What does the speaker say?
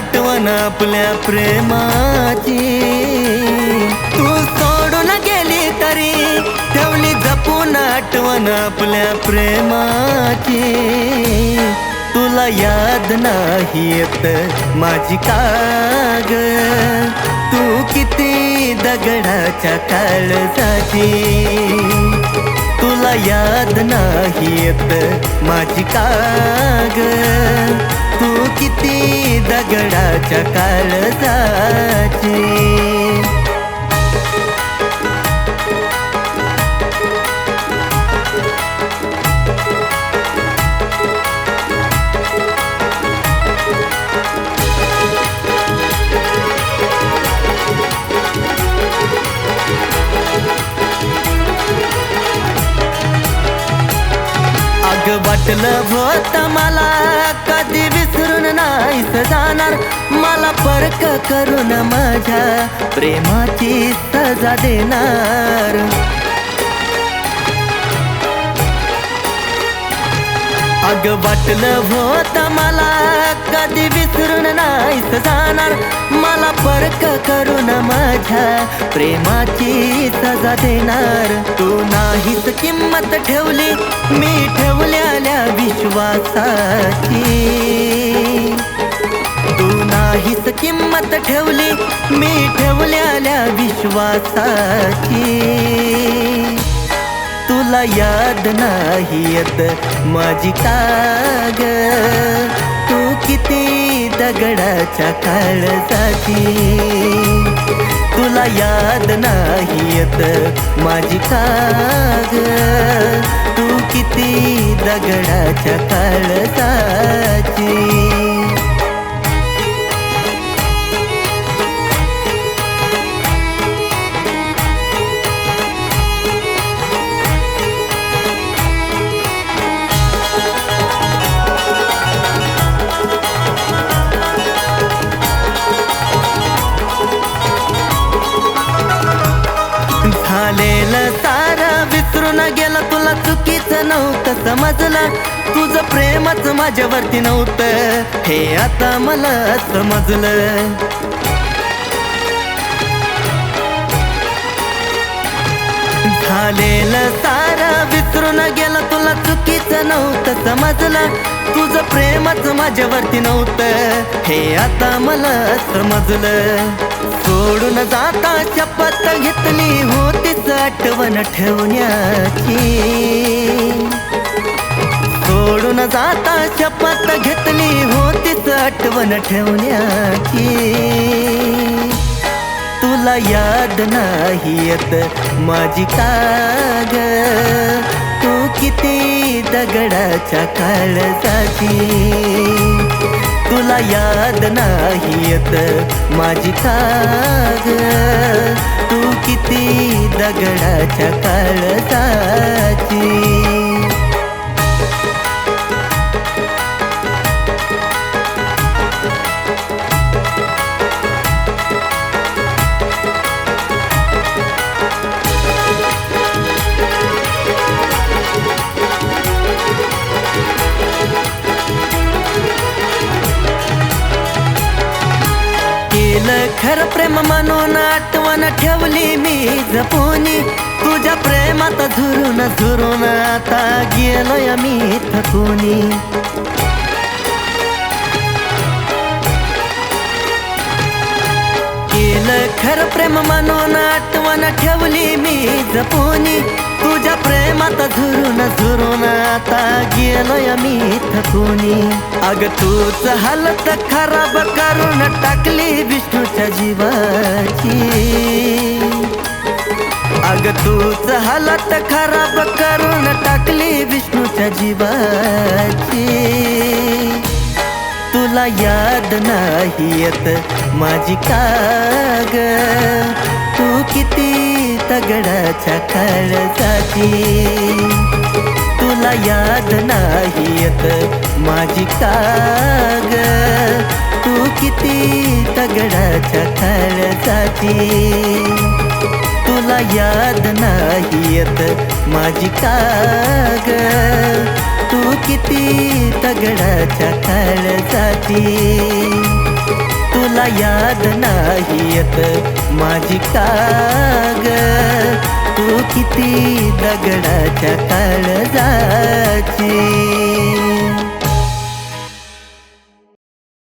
आठवण आपल्या प्रेमाची. तू सोडून गेली तरी ठेवली जपून आठवण आपल्या प्रेमाची. तुला याद नाही येत माझी काग. तू किती दगडाच्या काळजाची. तुला याद नाही येत माझी काग. तू किती दगडाच्या काळजाची. वाटलं होत मला नाहीस जाणार. मला परक करून माझ्या प्रेमाची सजा देणार. अग वाटलं होत मला कधी विसरून नाहीस जाणार. मला परक करून माझ्या प्रेमाची सजा देणार. तू नाहीच किंमत ठेवली मी ठेवल्याल्या विश्वासाची. काहीच किंमत ठेवली मी ठेवल्याल्या विश्वासाची. तुला याद नाही येत माझी काग तू किती दगडाच्या काळजाची. तुला याद नाही येत माझी काग तू किती दगडाच्या काळजाची. नव्हतं समजलं. तुझं प्रेमच माझ्यावरती नव्हतं. हे आता मला समजलं. झालेलं सारं विसरून गेलं तुला चुकीचं नव्हतं समजलं. तुझं प्रेमच माझ्यावरती नव्हतं. हे आता मला समजलं. सोडून जाता शपथ घेतली होतीच आठवण ठेवण्याची. सोडून जाता शपथ घेतली होतीच आठवण ठेवण्याची. तुला याद नाही येत माझी काग. तू किती दगडाच्या काळजाची. तुला याद नाही येत माझी काग तू किती दगडाच्या काळजाची. खरं प्रेम म्हणून आठवण ठेवली मी. जपोनी तुझ्या प्रेमात झुरून झुरून आता गेलोय मी थकुनी केलं खरं प्रेम म्हणून आठवण ठेवली मी. जपोनी प्रेमात झुरून झुरून आता गेलोय मी थकुनी अग तूच हालत खराब करून टाकली विष्णूच्या जीवाची. अग तूच हालत खराब करून टाकली विष्णूच्या जीवाची. तुला याद नाही येत माझी काग. तू किती दगडाच्या काळजाची तुला याद नाही येत माझी काग. तू किती दगडाच्या काळजाची तुला याद नाही येत माझी काग. तू किती दगडाच्या काळजाची तुला याद नाही येत माझी काग. तू किती दगडाच्या काळजाची.